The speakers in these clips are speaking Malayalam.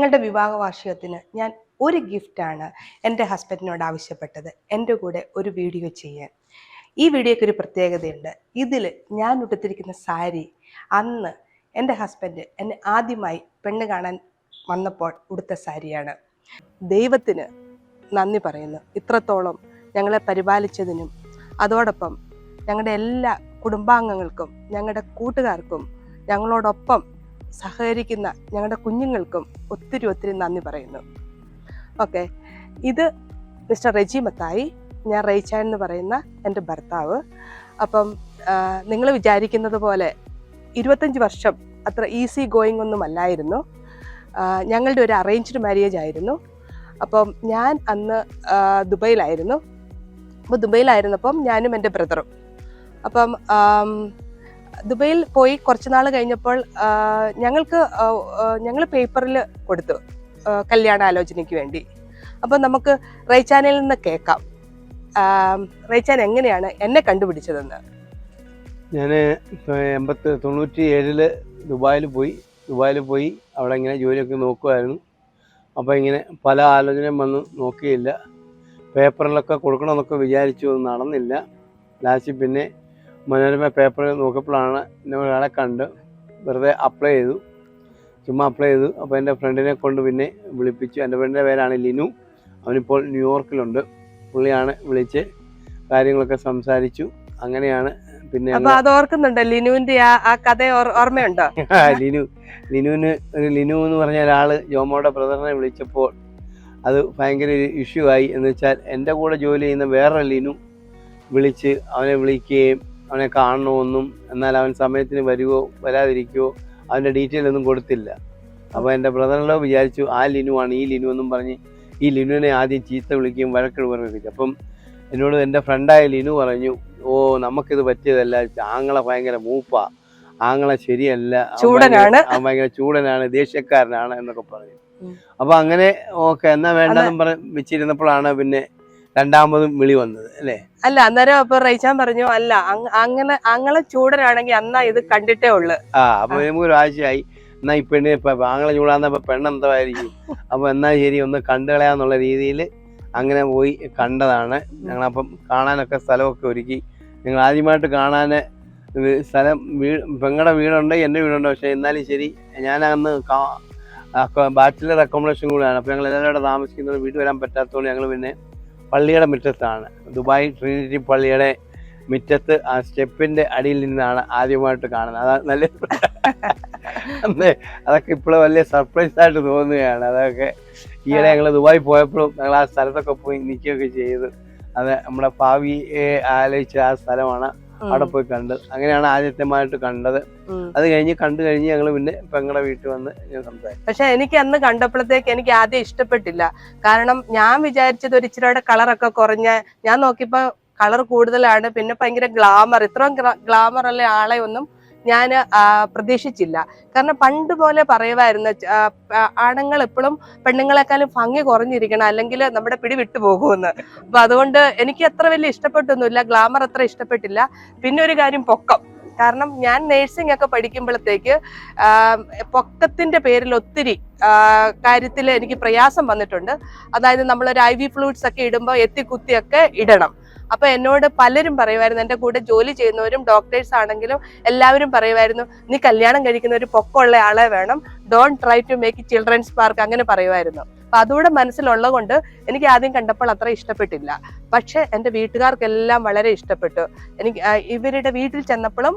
ഞങ്ങളുടെ വിവാഹ വാർഷികത്തിന് ഞാൻ ഒരു ഗിഫ്റ്റാണ് എന്റെ ഹസ്ബൻഡിനോട് ആവശ്യപ്പെട്ടത്. എന്റെ കൂടെ ഒരു വീഡിയോ ചെയ്യാൻ. ഈ വീഡിയോയ്ക്ക് ഒരു പ്രത്യേകതയുണ്ട്. ഇതിൽ ഞാൻ ഉടുത്തിരിക്കുന്ന സാരി അന്ന് എന്റെ ഹസ്ബൻഡ് എന്നെ ആദ്യമായി പെണ്ണ് കാണാൻ വന്നപ്പോൾ ഉടുത്ത സാരിയാണ്. ദൈവത്തിന് നന്ദി പറയുന്നു. ഇത്രത്തോളം ഞങ്ങളെ പരിപാലിച്ചതിനും അതോടൊപ്പം ഞങ്ങളുടെ എല്ലാ കുടുംബാംഗങ്ങൾക്കും ഞങ്ങളുടെ കൂട്ടുകാർക്കും ഞങ്ങളോടൊപ്പം സഹകരിക്കുന്ന ഞങ്ങളുടെ കുഞ്ഞുങ്ങൾക്കും ഒത്തിരി ഒത്തിരി നന്ദി പറയുന്നു. ഓക്കെ. ഇത് മിസ്റ്റർ റെജി മത്തായി ഞാൻ റെയ്ച്ച എന്ന് പറയുന്ന എന്റെ ഭർത്താവ്. അപ്പം നിങ്ങൾ വിചാരിക്കുന്നത് പോലെ ഇരുപത്തഞ്ച് വർഷം അത്ര ഈസി ഗോയിങ് ഒന്നും അല്ലായിരുന്നു. ഞങ്ങളുടെ ഒരു അറേഞ്ച്ഡ് മാരേജ് ആയിരുന്നു. അപ്പം ഞാൻ അന്ന് ദുബൈയിലായിരുന്നു. അപ്പോൾ ദുബൈയിലായിരുന്നപ്പം ഞാനും എന്റെ ബ്രദറും. അപ്പം ദുബൈയിൽ പോയി കുറച്ച് നാൾ കഴിഞ്ഞപ്പോൾ ഞങ്ങൾക്ക് ഞങ്ങൾ പേപ്പറിൽ കൊടുത്തു കല്യാണ കല്യാണാലോചനയ്ക്ക് വേണ്ടി. അപ്പോൾ നമുക്ക് റൈച്ചാനിൽ നിന്ന് കേൾക്കാം. റൈച്ചാൻ എങ്ങനെയാണ് എന്നെ കണ്ടുപിടിച്ചതെന്ന്? ഞാൻ എൺപത്തി തൊണ്ണൂറ്റി ഏഴിൽ ദുബായിൽ പോയി ദുബായിൽ പോയി അവിടെ ഇങ്ങനെ ജോലിയൊക്കെ നോക്കുമായിരുന്നു അപ്പോൾ ഇങ്ങനെ പല ആലോചനയും വന്ന് നോക്കിയില്ല. പേപ്പറിലൊക്കെ കൊടുക്കണമെന്നൊക്കെ വിചാരിച്ചു നടന്നില്ല. ലാസ്റ്റ് പിന്നെ മനോരമ പേപ്പറിൽ നോക്കിയപ്പോഴാണ് എന്നെ ഒരാളെ കണ്ട് വെറുതെ അപ്ലൈ ചെയ്തു. ചുമ്മാ അപ്ലൈ ചെയ്തു. അപ്പോൾ എന്റെ ഫ്രണ്ടിനെ കൊണ്ട് പിന്നെ വിളിപ്പിച്ചു. എന്റെ ഫ്രണ്ടിന്റെ പേരാണ് ലിനു. അവനിപ്പോൾ ന്യൂയോർക്കിലുണ്ട് പുള്ളിയാണ് വിളിച്ച് കാര്യങ്ങളൊക്കെ സംസാരിച്ചു. അങ്ങനെയാണ് പിന്നെ അത് ഓർക്കുന്നുണ്ടോ? ലിനുവിന്റെ ആ കഥ ഓർമ്മയുണ്ടോ? ലിനു. ലിനുവിന് ഒരു ലിനു എന്ന് പറഞ്ഞ ഒരാൾ ജോമോയുടെ ബ്രദറിനെ വിളിച്ചപ്പോൾ അത് ഭയങ്കര ഒരു ഇഷ്യൂ ആയി. എന്ന് വെച്ചാൽ എന്റെ കൂടെ ജോലി ചെയ്യുന്ന വേറൊരു ലിനു വിളിച്ച് അവനെ വിളിക്കുകയും അവനെ കാണണമെന്നും എന്നാൽ അവൻ സമയത്തിന് വരുവോ വരാതിരിക്കുവോ അവന്റെ ഡീറ്റെയിൽ ഒന്നും കൊടുത്തില്ല അപ്പോൾ എന്റെ ബ്രദറിലോ വിചാരിച്ചു ആ ലിനുവാണ് ആണ് ഈ ലിനു എന്നും പറഞ്ഞ് ഈ ലിനുവിനെ ആദ്യം ചീത്ത വിളിക്കുകയും വഴക്കിടുകയും അപ്പം എന്നോട് എന്റെ ഫ്രണ്ടായ ലിനു പറഞ്ഞു ഓ നമുക്കിത് പറ്റിയതല്ല ആങ്ങളെ ഭയങ്കര മൂപ്പാ ആങ്ങളെ ശരിയല്ല ചൂടനാണ്. ഭയങ്കര- ചൂടനാണ് ദേഷ്യക്കാരനാണ് എന്നൊക്കെ പറഞ്ഞു. അപ്പൊ അങ്ങനെ ഓക്കെ എന്നാ വേണ്ടെന്നും പറഞ്ഞ് വെച്ചിരുന്നപ്പോഴാണ് പിന്നെ രണ്ടാമതും വിളി വന്നത് അല്ലേ? അല്ല അന്നേരം അപ്പൊ റൈച്ചാൻ പറഞ്ഞു അല്ല അങ്ങനെ അങ്ങനെ ചൂടനാണെങ്കിൽ അന്നാ ഇത് കണ്ടിട്ടേ ഉള്ളു. ആ അപ്പൊ നമുക്ക് ഒരാഴ്ചയായി എന്നാ ഈ ഇപ്പൊ ആങ്ങളെ ചൂടാന്നപ്പോ പെണ്ണെന്തായിരിക്കും അപ്പൊ എന്നാ ശരി ഒന്ന് കണ്ടുകളയാന്നുള്ള രീതിയിൽ അങ്ങനെ പോയി കണ്ടതാണ്. ഞങ്ങളപ്പം കാണാനൊക്കെ സ്ഥലമൊക്കെ ഒരുക്കി. ഞങ്ങൾ ആദ്യമായിട്ട് കാണാൻ സ്ഥലം വീട് പെങ്ങളുടെ വീടുണ്ട് എന്റെ വീടുണ്ട്. പക്ഷേ എന്നാലും ശരി ഞാൻ അന്ന് ബാച്ചിലർ അക്കോമഡേഷൻ കൂടെയാണ്. അപ്പോൾ ഞങ്ങൾ എല്ലാവരും അവിടെ താമസിക്കുന്നത് വീട്ടിൽ വരാൻ പറ്റാത്തതുകൊണ്ട് ഞങ്ങൾ പിന്നെ പള്ളിയുടെ മുറ്റത്താണ്. ദുബായ് ട്രിനിറ്റി പള്ളിയുടെ മുറ്റത്ത് ആ സ്റ്റെപ്പിന്റെ അടിയിൽ നിന്നാണ് ആദ്യമായിട്ട് കാണുന്നത്. അതാ നല്ല അതൊക്കെ ഇപ്പോഴും വലിയ സർപ്രൈസ് ആയിട്ട് തോന്നുകയാണ്. അതൊക്കെ ഈയിടെ ഞങ്ങൾ ദുബായി പോയപ്പോഴും ഞങ്ങൾ ആ സ്ഥലത്തൊക്കെ പോയി നിൽക്കുകയൊക്കെ ചെയ്തു. അത് നമ്മുടെ ഭാവിയെ ആലോചിച്ച ആ സ്ഥലമാണ്. അവിടെ പോയി കണ്ടത്. അങ്ങനെയാണ് ആദ്യത്തെമായിട്ട് കണ്ടത്. അത് കഴിഞ്ഞ് കണ്ടു കഴിഞ്ഞ് ഞങ്ങൾ പിന്നെ പെങ്ങളുടെ വീട്ടിൽ വന്ന് ഞാൻ സംസാരിച്ചു. പക്ഷെ എനിക്ക് അന്ന് കണ്ടപ്പോഴത്തേക്ക് എനിക്ക് ആദ്യം ഇഷ്ടപ്പെട്ടില്ല. കാരണം ഞാൻ വിചാരിച്ചത് ഒരു ഇച്ചിരിയുടെ കളറൊക്കെ കുറഞ്ഞ ഞാൻ നോക്കിയപ്പോ കളർ കൂടുതലാണ്. പിന്നെ ഭയങ്കര ഗ്ലാമർ ഇത്രയും ഗ്ലാമർ ഉള്ള ആളെ ഒന്നും ഞാൻ പ്രതീക്ഷിച്ചില്ല. കാരണം പണ്ട് പോലെ പറയുമായിരുന്നു ആണുങ്ങൾ എപ്പോഴും പെണ്ണുങ്ങളെക്കാളും ഭംഗി കുറഞ്ഞിരിക്കണം അല്ലെങ്കിൽ നമ്മുടെ പിടി വിട്ടു പോകുമെന്ന്. അപ്പൊ അതുകൊണ്ട് എനിക്ക് അത്ര വലിയ ഇഷ്ടപ്പെട്ടൊന്നുമില്ല ഗ്ലാമർ അത്ര ഇഷ്ടപ്പെട്ടില്ല. പിന്നെ ഒരു കാര്യം പൊക്കം. കാരണം ഞാൻ നേഴ്സിംഗ് ഒക്കെ പഠിക്കുമ്പോഴത്തേക്ക് പൊക്കത്തിന്റെ പേരിൽ ഒത്തിരി കാര്യത്തിൽ എനിക്ക് പ്രയാസം വന്നിട്ടുണ്ട്. അതായത് നമ്മൾ ഒരു ഐ വി ഫ്ലൂയിഡ്സ് ഒക്കെ ഇടുമ്പോൾ എത്തിക്കുത്തിയൊക്കെ ഇടണം. അപ്പൊ എന്നോട് പലരും പറയുമായിരുന്നു എന്റെ കൂടെ ജോലി ചെയ്യുന്നവരും ഡോക്ടേഴ്സ് ആണെങ്കിലും എല്ലാവരും പറയുമായിരുന്നു നീ കല്യാണം കഴിക്കുന്ന ഒരു പൊക്കമുള്ള ആളെ വേണം. Don't try to make children's park അങ്ങനെ പറയുമായിരുന്നു. അപ്പൊ അതുകൂടെ മനസ്സിലുള്ളത് കൊണ്ട് എനിക്ക് ആദ്യം കണ്ടപ്പോൾ അത്ര ഇഷ്ടപ്പെട്ടില്ല. പക്ഷെ എന്റെ വീട്ടുകാർക്കെല്ലാം വളരെ ഇഷ്ടപ്പെട്ടു. എനിക്ക് ഇവരുടെ വീട്ടിൽ ചെന്നപ്പോഴും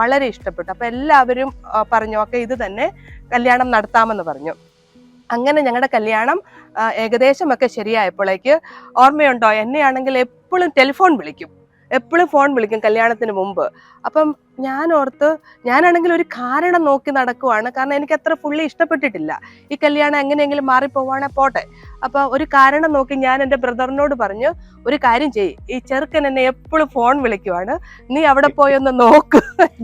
വളരെ ഇഷ്ടപ്പെട്ടു. അപ്പൊ എല്ലാവരും പറഞ്ഞു ഓക്കെ ഇത് തന്നെ കല്യാണം നടത്താമെന്ന് പറഞ്ഞു. അങ്ങനെ ഞങ്ങളുടെ കല്യാണം ഏകദേശമൊക്കെ ശരിയായപ്പോഴേക്ക് ഓർമ്മയുണ്ടോ? എന്നെയാണെങ്കിൽ എപ്പോഴും ടെലിഫോൺ വിളിക്കും. എപ്പോഴും ഫോൺ വിളിക്കും കല്യാണത്തിന് മുമ്പ്. അപ്പം ഞാൻ ഓർത്ത് ഞാനാണെങ്കിൽ ഒരു കാരണം നോക്കി നടക്കുവാണ്. കാരണം എനിക്ക് അത്ര ഫുള്ളി ഇഷ്ടപ്പെട്ടിട്ടില്ല. ഈ കല്യാണം എങ്ങനെയെങ്കിലും മാറിപ്പോവാണെ പോട്ടെ. അപ്പൊ ഒരു കാരണം നോക്കി ഞാൻ എന്റെ ബ്രദറിനോട് പറഞ്ഞു ഒരു കാര്യം ചെയ്യ്. ഈ ചെറുക്കൻ എന്നെ എപ്പോഴും ഫോൺ വിളിക്കുവാണ്. നീ അവിടെ പോയി ഒന്ന് നോക്ക്.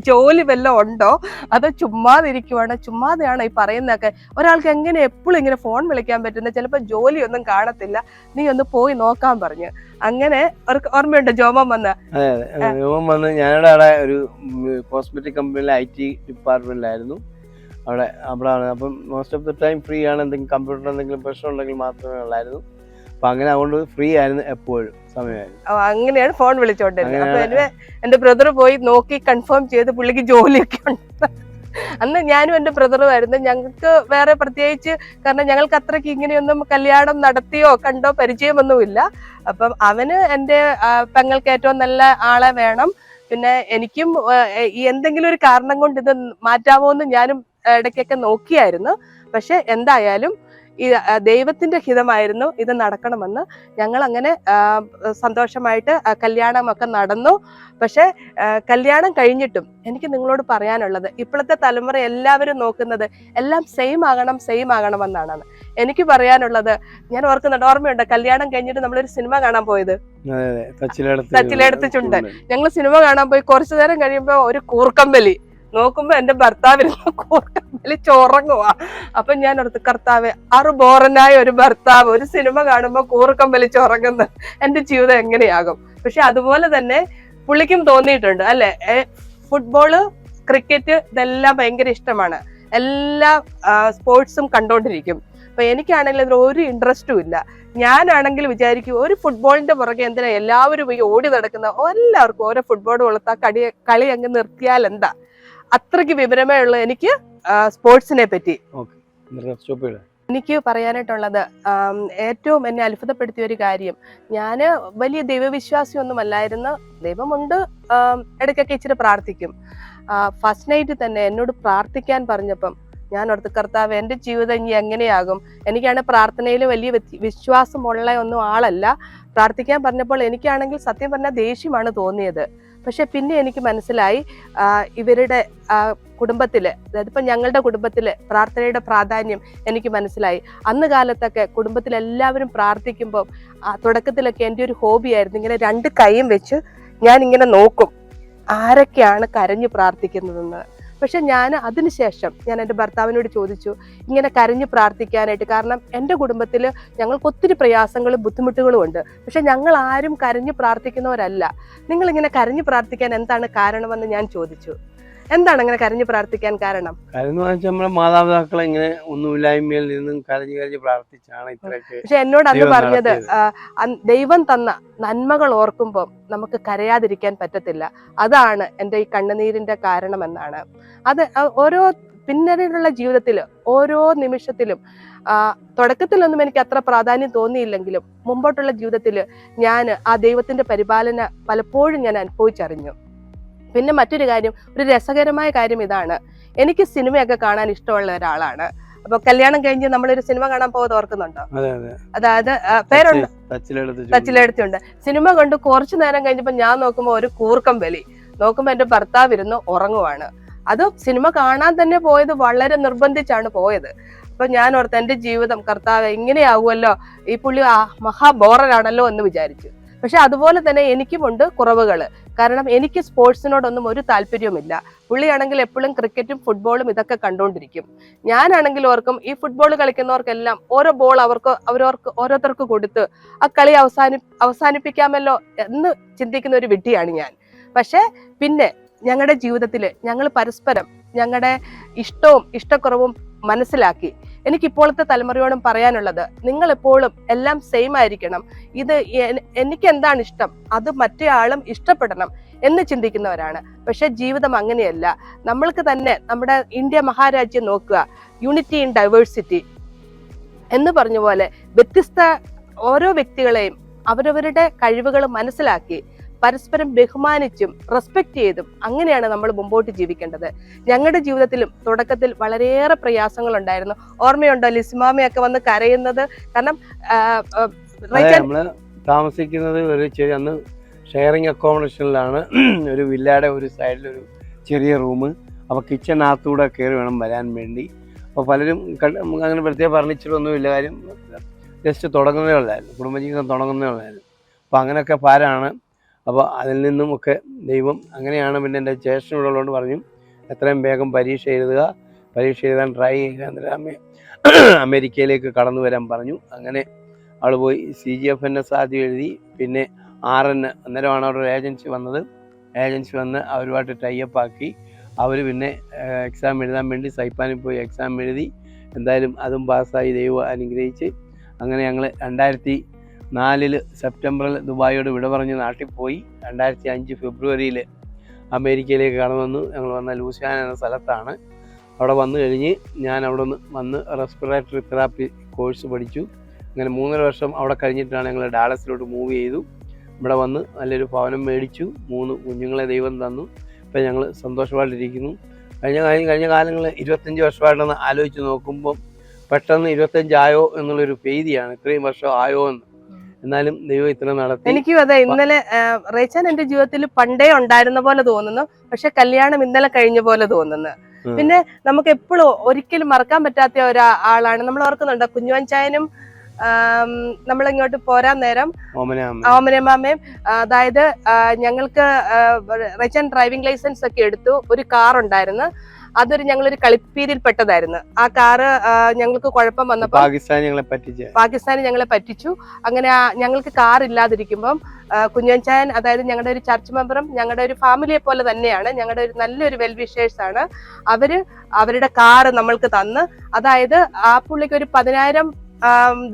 ജോലി വല്ലതും ഉണ്ടോ? അതോ ചുമ്മാതിരിക്കുവാണ്? ചുമ്മാതെയാണോ ഈ പറയുന്നതൊക്കെ. ഒരാൾക്ക് എങ്ങനെ എപ്പോഴും ഇങ്ങനെ ഫോൺ വിളിക്കാൻ പറ്റുന്നത് ചിലപ്പോൾ ജോലിയൊന്നും കാണത്തില്ല. നീ ഒന്ന് പോയി നോക്കാൻ പറഞ്ഞു. അങ്ങനെ ഓർമ്മയുണ്ട് ജോമം വന്ന്. രോമം വന്ന് ഞാനിവിടെ ഒരു കോസ്മെറ്റിക് കമ്പനിയിലെ ഐ ടി ഡിപ്പാർട്ട്മെന്റിലായിരുന്നു അവിടെ അവിടെയാണ് അപ്പം most of the time free ആണ് എന്തെങ്കിലും കമ്പ്യൂട്ടർ എന്തെങ്കിലും പ്രശ്നം ഉണ്ടെങ്കിൽ മാത്രമേ ഉള്ളായിരുന്നു. അപ്പം അങ്ങനെ അതുകൊണ്ട് ഫ്രീ ആയിരുന്നു എപ്പോഴും സമയമായിരുന്നു. അങ്ങനെയാണ് ഫോൺ വിളിച്ചോണ്ടിരുന്നത്. അപ്പൊ എന്റെ ബ്രദർ പോയി നോക്കി കൺഫേം ചെയ്ത് പുള്ളിക്ക് ജോലിയൊക്കെ ഉണ്ട്. അന്ന് ഞാനും എന്റെ ബ്രദറും ആയിരുന്നു. ഞങ്ങൾക്ക് വേറെ പ്രത്യേകിച്ച് കാരണം ഞങ്ങൾക്ക് അത്രയ്ക്ക് ഇങ്ങനെയൊന്നും കല്യാണം നടത്തിയോ കണ്ടോ പരിചയമൊന്നുമില്ല. അപ്പം അവന് എന്റെ ആ, പെങ്ങൾക്ക് ഏറ്റവും നല്ല ആളെ വേണം. പിന്നെ എനിക്കും എന്തെങ്കിലും ഒരു കാരണം കൊണ്ട് ഇത് മാറ്റാമോ എന്ന് ഞാനും ഇടയ്ക്കൊക്കെ നോക്കിയായിരുന്നു. പക്ഷെ എന്തായാലും ഈ ദൈവത്തിന്റെ ഹിതമായിരുന്നു ഇത് നടക്കണമെന്ന്. ഞങ്ങൾ അങ്ങനെ സന്തോഷമായിട്ട് കല്യാണമൊക്കെ നടന്നു. പക്ഷെ കല്യാണം കഴിഞ്ഞിട്ടും എനിക്ക് നിങ്ങളോട് പറയാനുള്ളത് ഇപ്പോഴത്തെ തലമുറ എല്ലാവരും നോക്കുന്നത് എല്ലാം സെയിം ആകണം സെയിം ആകണം എന്നാണ് എനിക്ക് പറയാനുള്ളത് ഞാൻ ഓർക്കുന്നുണ്ട് ഓർമ്മയുണ്ട്? കല്യാണം കഴിഞ്ഞിട്ട് നമ്മളൊരു സിനിമ കാണാൻ പോയത്? തച്ചിലെടുത്ത്. ഞങ്ങൾ സിനിമ കാണാൻ പോയി കുറച്ചു നേരം കഴിയുമ്പോ ഒരു കൂർക്കമ്പലി. നോക്കുമ്പോ എന്റെ ഭർത്താവിരുന്ന് കൂർക്കമ്പലി ചോറങ്ങുവാ. അപ്പൊ ഞാൻ ഓർത്ത് കർത്താവ് അറുബോറനായ ഒരു ഭർത്താവ് ഒരു സിനിമ കാണുമ്പോ കൂർക്കമ്പലി ചോറങ്ങുന്ന എന്റെ ജീവിതം എങ്ങനെയാകും? പക്ഷെ അതുപോലെ തന്നെ പുള്ളിക്കും തോന്നിയിട്ടുണ്ട് അല്ലെ? ഫുട്ബോൾ ക്രിക്കറ്റ് ഇതെല്ലാം ഭയങ്കര ഇഷ്ടമാണ്. എല്ലാ സ്പോർട്സും കണ്ടോണ്ടിരിക്കും. അപ്പൊ എനിക്കാണെങ്കിൽ അതിൽ ഒരു ഇൻട്രസ്റ്റും ഇല്ല. ഞാനാണെങ്കിൽ വിചാരിക്കും ഒരു ഫുട്ബോളിന്റെ പുറകെ എന്തിനാ എല്ലാവരും ഈ ഓടി നടക്കുന്ന എല്ലാവർക്കും ഓരോ ഫുട്ബോൾ കൊളുത്താ കളി കളി അങ്ങ് നിർത്തിയാൽ എന്താ അത്രയ്ക്ക് വിവരമേ ഉള്ളൂ എനിക്ക് സ്പോർട്സിനെ പറ്റി. എനിക്ക് പറയാനായിട്ടുള്ളത് ഏറ്റവും എന്നെ അത്ഭുതപ്പെടുത്തിയ ഒരു കാര്യം ഞാൻ വലിയ ദൈവവിശ്വാസിയൊന്നുമല്ലായിരുന്നു. ദൈവമുണ്ട് ആം, ഇടയ്ക്കൊക്കെ ഇച്ചിരി പ്രാർത്ഥിക്കും. ഫസ്റ്റ് നൈറ്റ് തന്നെ എന്നോട് പ്രാർത്ഥിക്കാൻ പറഞ്ഞപ്പം ഞാൻ ഓർത്ത് കർത്താവ് എന്റെ ജീവിതം ഇനി എങ്ങനെയാകും? എനിക്കാണ് പ്രാർത്ഥനയിൽ വലിയ വിശ്വാസമുള്ള ഒന്നും ആളല്ല. പ്രാർത്ഥിക്കാൻ പറഞ്ഞപ്പോൾ എനിക്കാണെങ്കിൽ സത്യം പറഞ്ഞാൽ ദേഷ്യമാണ് തോന്നിയത്. പക്ഷെ പിന്നെ എനിക്ക് മനസ്സിലായി ഇവരുടെ കുടുംബത്തിൽ അതായത് ഇപ്പം ഞങ്ങളുടെ കുടുംബത്തിൽ പ്രാർത്ഥനയുടെ പ്രാധാന്യം എനിക്ക് മനസ്സിലായി. അന്ന് കാലത്തൊക്കെ കുടുംബത്തിലെല്ലാവരും പ്രാർത്ഥിക്കുമ്പോൾ തുടക്കത്തിലൊക്കെ എന്റെ ഒരു ഹോബിയായിരുന്നു ഇങ്ങനെ രണ്ട് കൈയും വെച്ച് ഞാനിങ്ങനെ നോക്കും ആരൊക്കെയാണ് കരഞ്ഞു പ്രാർത്ഥിക്കുന്നതെന്ന്. പക്ഷെ ഞാൻ അതിനുശേഷം ഞാൻ എന്റെ ഭർത്താവിനോട് ചോദിച്ചു ഇങ്ങനെ കരഞ്ഞു പ്രാർത്ഥിക്കാനായിട്ട്. കാരണം എന്റെ കുടുംബത്തിൽ ഞങ്ങൾക്ക് ഒത്തിരി പ്രയാസങ്ങളും ബുദ്ധിമുട്ടുകളും ഉണ്ട്. പക്ഷെ ഞങ്ങൾ ആരും കരഞ്ഞു പ്രാർത്ഥിക്കുന്നവരല്ല. നിങ്ങൾ ഇങ്ങനെ കരഞ്ഞു പ്രാർത്ഥിക്കാൻ എന്താണ് കാരണമെന്ന് ഞാൻ ചോദിച്ചു. എന്താണ് അങ്ങനെ കരഞ്ഞു പ്രാർത്ഥിക്കാൻ കാരണം? കരഞ്ഞു വെച്ചാൽ നമ്മളെ മാതാപിതാക്കളെ ഇങ്ങനെ ഒന്നുമില്ലായ്മയിൽ നിന്നും കരഞ്ഞു കരഞ്ഞു പ്രാർത്ഥിച്ചാണ് ഇത്രയൊക്കെ പക്ഷെ എന്നോട് അന്ന് പറഞ്ഞത് ദൈവം തന്ന നന്മകൾ ഓർക്കുമ്പോൾ നമുക്ക് കരയാതിരിക്കാൻ പറ്റത്തില്ല. അതാണ് എന്റെ ഈ കണ്ണുനീരിന്റെ കാരണമെന്നാണ്. അത് ഓരോ പിന്നീടുള്ള ജീവിതത്തിൽ ഓരോ നിമിഷത്തിലും തുടക്കത്തിലൊന്നും എനിക്ക് അത്ര പ്രാധാന്യം തോന്നിയില്ലെങ്കിലും മുമ്പോട്ടുള്ള ജീവിതത്തിൽ ഞാൻ ആ ദൈവത്തിന്റെ പരിപാലന പലപ്പോഴും ഞാൻ അനുഭവിച്ചറിഞ്ഞു. പിന്നെ മറ്റൊരു കാര്യം ഒരു രസകരമായ കാര്യം ഇതാണ്. എനിക്ക് സിനിമയൊക്കെ കാണാൻ ഇഷ്ടമുള്ള ഒരാളാണ്. അപ്പൊ കല്യാണം കഴിഞ്ഞ് നമ്മളൊരു സിനിമ കാണാൻ പോകുന്നത് ഓർക്കുന്നുണ്ടോ? അതെ അതെ. അതായത് പേരുണ്ട്. തച്ചിലെടുത്തിണ്ട് സിനിമ കണ്ട് കുറച്ചു നേരം കഴിഞ്ഞപ്പോ ഞാൻ നോക്കുമ്പോ ഒരു കൂർക്കം വലി നോക്കുമ്പോ എന്റെ ഭർത്താവ് ഇരുന്ന് ഉറങ്ങുവാണ്. അത് സിനിമ കാണാൻ തന്നെ പോയത് വളരെ നിർബന്ധിച്ചാണ് പോയത്. അപ്പൊ ഞാൻ ഓർത്ത് എന്റെ ജീവിതം കർത്താവ് ഇങ്ങനെയാവുമല്ലോ. ഈ പുള്ളി ആ മഹാബോറനാണല്ലോ എന്ന് വിചാരിച്ചു. പക്ഷെ അതുപോലെ തന്നെ എനിക്കുമുണ്ട് കുറവുകൾ. കാരണം എനിക്ക് സ്പോർട്സിനോടൊന്നും ഒരു താല്പര്യവുമില്ല. പുള്ളിയാണെങ്കിൽ എപ്പോഴും ക്രിക്കറ്റും ഫുട്ബോളും ഇതൊക്കെ കണ്ടുകൊണ്ടിരിക്കും. ഞാനാണെങ്കിൽ ഓർക്കും ഈ ഫുട്ബോൾ കളിക്കുന്നവർക്കെല്ലാം ഓരോ ബോൾ അവർക്ക് അവരവർക്ക് ഓരോരുത്തർക്ക് കൊടുത്ത് ആ കളി അവസാനി അവസാനിപ്പിക്കാമല്ലോ എന്ന് ചിന്തിക്കുന്ന ഒരു വിഡ്ഢിയാണ് ഞാൻ. പക്ഷേ പിന്നെ ഞങ്ങളുടെ ജീവിതത്തിൽ ഞങ്ങൾ പരസ്പരം ഞങ്ങളുടെ ഇഷ്ടവും ഇഷ്ടക്കുറവും മനസ്സിലാക്കി. എനിക്ക് ഇപ്പോഴത്തെ തലമുറയോടും പറയാനുള്ളത് നിങ്ങൾ എപ്പോഴും എല്ലാം സെയിം ആയിരിക്കണം. ഇത് എനിക്ക് എന്താണ് ഇഷ്ടം? അത് മറ്റേ ആളും ഇഷ്ടപ്പെടണം എന്ന് ചിന്തിക്കുന്നവരാണ്. പക്ഷെ ജീവിതം അങ്ങനെയല്ല. നമ്മൾക്ക് തന്നെ നമ്മുടെ ഇന്ത്യ മഹാരാജ്യം നോക്കുക. യൂണിറ്റി ഇൻ ഡൈവേഴ്സിറ്റി എന്ന് പറഞ്ഞ പോലെ വ്യത്യസ്ത ഓരോ വ്യക്തികളെയും അവരവരുടെ കഴിവുകൾ മനസ്സിലാക്കി പരസ്പരം ബഹുമാനിച്ചും റെസ്പെക്ട് ചെയ്തും അങ്ങനെയാണ് നമ്മൾ മുമ്പോട്ട് ജീവിക്കേണ്ടത്. ഞങ്ങളുടെ ജീവിതത്തിലും തുടക്കത്തിൽ വളരെയേറെ പ്രയാസങ്ങൾ ഉണ്ടായിരുന്നു ഓർമ്മയുണ്ടോ ലിസ്മാമയൊക്കെ വന്ന് കരയുന്നത്? കാരണം നമ്മൾ താമസിക്കുന്നത് ഒരു ചെറിയ അന്ന് ഷെയറിങ് അക്കോമഡേഷനിലാണ് ഒരു വില്ലയുടെ ഒരു സൈഡിൽ ഒരു ചെറിയ റൂം അപ്പോൾ കിച്ചണിനകത്തൂടെ കയറി വേണം വരാൻ വേണ്ടി. അപ്പോൾ പലരും അങ്ങനെ പ്രത്യേക ഫർണിച്ചറൊന്നുമില്ല കാര്യം. ജസ്റ്റ് തുടങ്ങുന്നേ ഉള്ളായിരുന്നു. കുടുംബജീവിതം തുടങ്ങുന്നേ ഉള്ളായിരുന്നു. അപ്പോൾ അങ്ങനെയൊക്കെ പാരാണ്. അപ്പോൾ അതിൽ നിന്നുമൊക്കെ ദൈവം അങ്ങനെയാണ് പിന്നെ എന്റെ ജ്യേഷ്ഠനുള്ളതുകൊണ്ട് പറഞ്ഞു എത്രയും വേഗം പരീക്ഷ എഴുതുക പരീക്ഷ എഴുതാൻ ട്രൈ ചെയ്യുക എന്നിട്ട് അമ്മ അമേരിക്കയിലേക്ക് കടന്നു വരാൻ പറഞ്ഞു. അങ്ങനെ അവൾ പോയി C G F N S ആദ്യം എഴുതി പിന്നെ ആർ എൻ അന്നേരമാണ് ഒരു ഏജൻസി വന്നത്. ഏജൻസി വന്ന് അവരുമായിട്ട് ടൈപ്പ് ആക്കി. അവർ പിന്നെ എക്സാം എഴുതാൻ വേണ്ടി സൈപ്പാനിൽ പോയി എക്സാം എഴുതി. എന്തായാലും അതും പാസ്സായി ദൈവം അനുഗ്രഹിച്ച്. അങ്ങനെ ഞങ്ങൾ രണ്ടായിരത്തി നാലിൽ സെപ്റ്റംബറിൽ ദുബായിയോട് വിട പറഞ്ഞ് നാട്ടിൽ പോയി. രണ്ടായിരത്തി അഞ്ച് ഫെബ്രുവരിയിൽ അമേരിക്കയിലേക്ക് കടന്നു. ഞങ്ങൾ വന്ന ലൂസിയാന എന്ന സ്ഥലത്താണ്. അവിടെ വന്നു കഴിഞ്ഞ് ഞാൻ അവിടെ നിന്ന് വന്ന് റെസ്പിറേറ്ററി തെറാപ്പി കോഴ്സ് പഠിച്ചു. അങ്ങനെ മൂന്നര വർഷം അവിടെ കഴിഞ്ഞിട്ടാണ് ഞങ്ങൾ ഡാലസിലോട്ട് മൂവ് ചെയ്തു. ഇവിടെ വന്ന് നല്ലൊരു ഭവനം മേടിച്ചു. മൂന്ന് കുഞ്ഞുങ്ങളെ ദൈവം തന്നു. ഇപ്പം ഞങ്ങൾ സന്തോഷമായിട്ടിരിക്കുന്നു കഴിഞ്ഞ കഴിഞ്ഞ കഴിഞ്ഞ കാലങ്ങൾ ഇരുപത്തഞ്ച് വർഷമായിട്ടൊന്ന് ആലോചിച്ച് നോക്കുമ്പം പെട്ടെന്ന് ഇരുപത്തഞ്ചായോ എന്നുള്ളൊരു പേതിയാണ് ഇത്രയും വർഷം ആയോ എന്ന്. എന്നാലും ദൈവം ഇത്ര നടത്തി എനിക്കും അതെ ഇന്നലെ റേച്ചാൻ എന്റെ ജീവിതത്തിൽ പണ്ടേ ഉണ്ടായിരുന്ന പോലെ തോന്നുന്നു. പക്ഷെ കല്യാണം ഇന്നലെ കഴിഞ്ഞ പോലെ തോന്നുന്നു. പിന്നെ നമുക്ക് എപ്പോഴും ഒരിക്കലും മറക്കാൻ പറ്റാത്ത ഒരാളാണ് നമ്മൾ ഓർക്കുന്നുണ്ട്? കുഞ്ഞുവഞ്ചായനും നമ്മൾ ഇങ്ങോട്ട് പോരാൻ നേരം ഓമനാമ്മ ഓമനമാമയും അതായത് ഞങ്ങൾക്ക് റെച്ചൻ ഡ്രൈവിംഗ് ലൈസൻസ് ഒക്കെ എടുത്തു. ഒരു കാർ ഉണ്ടായിരുന്നു അതൊരു ഞങ്ങളൊരു കളിപ്പീരിൽ പെട്ടതായിരുന്നു ആ കാറ് ഞങ്ങൾക്ക് കുഴപ്പം വന്നപ്പോൾ പാകിസ്ഥാൻ ഞങ്ങളെ പറ്റിച്ചു. പാകിസ്ഥാൻ ഞങ്ങളെ പറ്റിച്ചു. അങ്ങനെ ഞങ്ങൾക്ക് കാർ ഇല്ലാതിരിക്കുമ്പം കുഞ്ഞൻചാൻ അതായത് ഞങ്ങളുടെ ഒരു ചർച്ച് മെമ്പറും ഞങ്ങളുടെ ഒരു ഫാമിലിയെ പോലെ തന്നെയാണ് ഞങ്ങളുടെ ഒരു നല്ലൊരു വെൽ വിഷേഴ്സ് ആണ്. അവർ അവരുടെ കാറ് നമ്മൾക്ക് തന്ന് അതായത് ആ പുള്ളിക്ക് ഒരു പതിനായിരം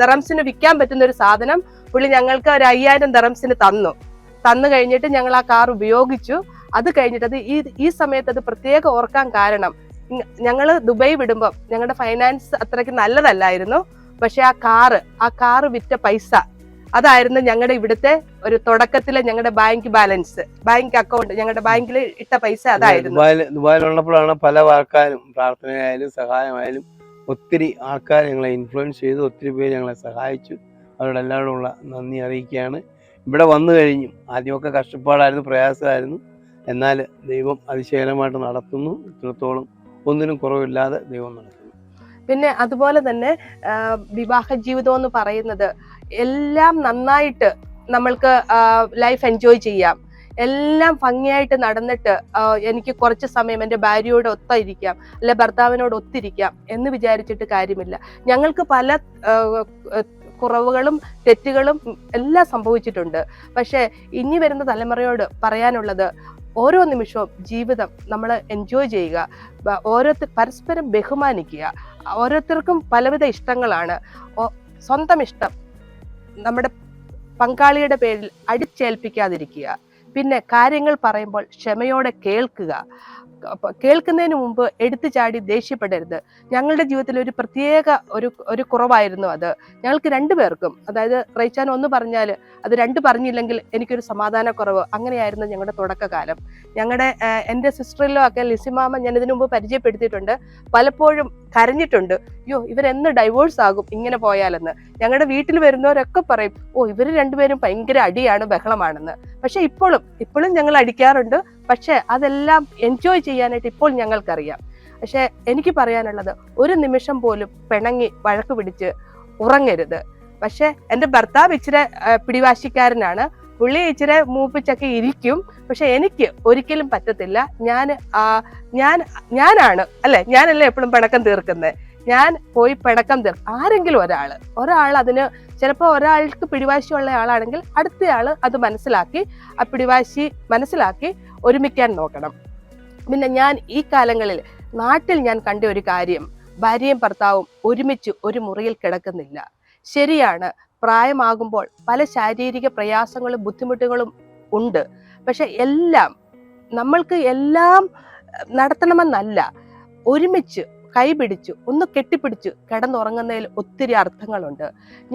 ദറംസിന് വിൽക്കാൻ പറ്റുന്ന ഒരു സാധനം പുള്ളി ഞങ്ങൾക്ക് ഒരു അയ്യായിരം ദറംസിന് തന്നു. തന്നു കഴിഞ്ഞിട്ട് ഞങ്ങൾ ആ കാർ ഉപയോഗിച്ചു. അത് കഴിഞ്ഞിട്ട് അത് ഈ ഈ സമയത്ത് അത് പ്രത്യേകം ഓർക്കാൻ കാരണം ഞങ്ങൾ ദുബൈ വിടുമ്പോൾ ഞങ്ങളുടെ ഫൈനാൻസ് അത്രയ്ക്ക് നല്ലതല്ലായിരുന്നു. പക്ഷെ ആ കാറ് ആ കാറ് വിറ്റ പൈസ അതായിരുന്നു ഞങ്ങളുടെ ഇവിടുത്തെ ഒരു തുടക്കത്തിലെ ഞങ്ങളുടെ ബാങ്ക് ബാലൻസ് ബാങ്ക് അക്കൗണ്ട് ഞങ്ങളുടെ ബാങ്കിൽ ഇട്ട പൈസ അതായിരുന്നു. ദുബായിലുള്ളപ്പോഴാണ് പല ആൾക്കാരും പ്രാർത്ഥനയായാലും സഹായമായാലും ഒത്തിരി ആൾക്കാർ ഞങ്ങളെ ഇൻഫ്ലുവൻസ് ചെയ്തു ഒത്തിരി പേര് ഞങ്ങളെ സഹായിച്ചു. അവരോട് എല്ലാവരോടുള്ള നന്ദി അറിയിക്കുകയാണ്. ഇവിടെ വന്നു കഴിഞ്ഞു. ആദ്യമൊക്കെ കഷ്ടപ്പാടായിരുന്നു പ്രയാസമായിരുന്നു. എന്നാൽ ദൈവം അതിശയകരമായിട്ട് നടത്തുന്നു. ഇത്രത്തോളം ഒന്നിനും കുറവില്ലാതെ ദൈവം നടത്തുന്നു. പിന്നെ അതുപോലെ തന്നെ വിവാഹ ജീവിതം എന്ന് പറയുന്നത് എല്ലാം നന്നായിട്ട് നമ്മൾക്ക് ലൈഫ് എൻജോയ് ചെയ്യാം. എല്ലാം ഭംഗിയായിട്ട് നടന്നിട്ട് എനിക്ക് കുറച്ച് സമയം എന്റെ ഭാര്യയോട് ഒത്തിരിക്കാം അല്ലെ ഭർത്താവിനോട് ഒത്തിരിക്കാം എന്ന് വിചാരിച്ചിട്ട് കാര്യമില്ല. ഞങ്ങൾക്ക് പല കുറവുകളും തെറ്റുകളും എല്ലാം സംഭവിച്ചിട്ടുണ്ട്. പക്ഷേ ഇനി വരുന്ന തലമുറയോട് പറയാനുള്ളത് ഓരോ നിമിഷവും ജീവിതം നമ്മൾ എൻജോയ് ചെയ്യുക. ഓരോ ഓരോരുത്തർ പരസ്പരം ബഹുമാനിക്കുക. ഓരോരുത്തർക്കും പലവിധ ഇഷ്ടങ്ങളാണ്. സ്വന്തം ഇഷ്ടം നമ്മുടെ പങ്കാളിയുടെ പേരിൽ അടിച്ചേൽപ്പിക്കാതിരിക്കുക. പിന്നെ കാര്യങ്ങൾ പറയുമ്പോൾ ക്ഷമയോടെ കേൾക്കുക. കേൾക്കുന്നതിന് മുമ്പ് എടുത്തു ചാടി ദേഷ്യപ്പെടരുത്. ഞങ്ങളുടെ ജീവിതത്തിൽ ഒരു പ്രത്യേക ഒരു ഒരു കുറവായിരുന്നു അത്. ഞങ്ങൾക്ക് രണ്ടുപേർക്കും അതായത് റൈച്ചാൻ ഒന്ന് പറഞ്ഞാൽ അത് രണ്ട് പറഞ്ഞില്ലെങ്കിൽ എനിക്കൊരു സമാധാനക്കുറവ്. അങ്ങനെയായിരുന്നു ഞങ്ങളുടെ തുടക്കകാലം. ഞങ്ങളുടെ എന്റെ സിസ്റ്ററിലോ ഒക്കെ ലിസിമാമ ഞാൻ ഇതിനു മുമ്പ് പരിചയപ്പെടുത്തിയിട്ടുണ്ട്. പലപ്പോഴും കരഞ്ഞിട്ടുണ്ട്. അയ്യോ ഇവരെന്ന് ഡൈവോഴ്സ് ആകും ഇങ്ങനെ പോയാലെന്ന്. ഞങ്ങളുടെ വീട്ടിൽ വരുന്നവരൊക്കെ പറയും ഓ ഇവർ രണ്ടുപേരും ഭയങ്കര അടിയാണ് ബഹളമാണെന്ന്. പക്ഷെ ഇപ്പോഴും ഇപ്പോഴും ഞങ്ങൾ അടിക്കാറുണ്ട്. പക്ഷെ അതെല്ലാം എൻജോയ് ചെയ്യാനായിട്ട് ഇപ്പോൾ ഞങ്ങൾക്കറിയാം. പക്ഷേ എനിക്ക് പറയാനുള്ളത് ഒരു നിമിഷം പോലും പിണങ്ങി വഴക്ക് പിടിച്ച് ഉറങ്ങരുത്. പക്ഷേ എന്റെ ഭർത്താവ് ഇച്ചിരി പിടിവാശിക്കാരനാണ്. പുള്ളി ഇച്ചിരി മൂപ്പിച്ചൊക്കെ ഇരിക്കും. പക്ഷെ എനിക്ക് ഒരിക്കലും പറ്റത്തില്ല. ഞാൻ ഞാൻ ഞാനാണ് അല്ലെ? ഞാനല്ലേ എപ്പോഴും പിണക്കം തീർക്കുന്നത് ഞാൻ പോയി പിണക്കം തീർക്കും ആരെങ്കിലും ഒരാൾ ഒരാൾ അതിന് ചിലപ്പോൾ ഒരാൾക്ക് പിടിവാശിയുള്ള ആളാണെങ്കിൽ അടുത്തയാൾ അത് മനസ്സിലാക്കി ആ പിടിവാശി മനസ്സിലാക്കി ഒരുമിക്കാൻ നോക്കണം. പിന്നെ ഞാൻ ഈ കാലങ്ങളിൽ നാട്ടിൽ ഞാൻ കണ്ട ഒരു കാര്യം ഭാര്യയും ഭർത്താവും ഒരുമിച്ച് ഒരു മുറിയിൽ കിടക്കുന്നില്ല. ശരിയാണ് പ്രായമാകുമ്പോൾ പല ശാരീരിക പ്രയാസങ്ങളും ബുദ്ധിമുട്ടുകളും ഉണ്ട്. പക്ഷെ എല്ലാം നമ്മൾക്ക് എല്ലാം നടത്തണമെന്നല്ല. ഒരുമിച്ച് കൈപിടിച്ചു ഒന്ന് കെട്ടിപ്പിടിച്ച് കിടന്നുറങ്ങുന്നതിൽ ഒത്തിരി അർത്ഥങ്ങളുണ്ട്.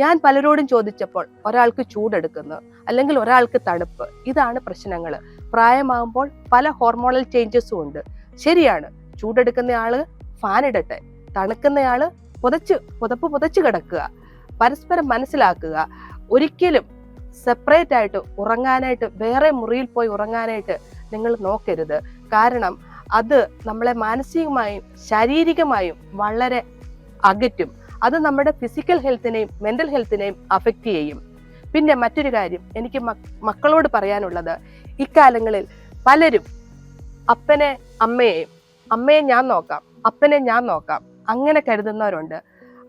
ഞാൻ പലരോടും ചോദിച്ചപ്പോൾ ഒരാൾക്ക് ചൂടെടുക്കുന്നു അല്ലെങ്കിൽ ഒരാൾക്ക് തണുപ്പ്. ഇതാണ് പ്രശ്നങ്ങൾ. പ്രായമാകുമ്പോൾ പല ഹോർമോണൽ ചേഞ്ചസും ഉണ്ട്. ശരിയാണ്. ചൂടെടുക്കുന്ന ആൾ ഫാൻ ഇടട്ടെ. തണുക്കുന്നയാൾ പുതച്ച് പുതപ്പ് പുതച്ച് കിടക്കുക. പരസ്പരം മനസ്സിലാക്കുക. ഒരിക്കലും സെപ്പറേറ്റ് ആയിട്ട് ഉറങ്ങാനായിട്ട് വേറെ മുറിയിൽ പോയി ഉറങ്ങാനായിട്ട് നിങ്ങൾ നോക്കരുത്. കാരണം അത് നമ്മളെ മാനസികമായും ശാരീരികമായും വളരെ അകറ്റും. അത് നമ്മുടെ ഫിസിക്കൽ ഹെൽത്തിനെയും മെന്റൽ ഹെൽത്തിനെയും അഫക്റ്റ് ചെയ്യും. പിന്നെ മറ്റൊരു കാര്യം എനിക്ക് മക്കളോട് പറയാനുള്ളത് ഇക്കാലങ്ങളിൽ പലരും അപ്പനെ അമ്മയെയും അമ്മയെ ഞാൻ നോക്കാം അപ്പനെ ഞാൻ നോക്കാം അങ്ങനെ കരുതുന്നവരുണ്ട്.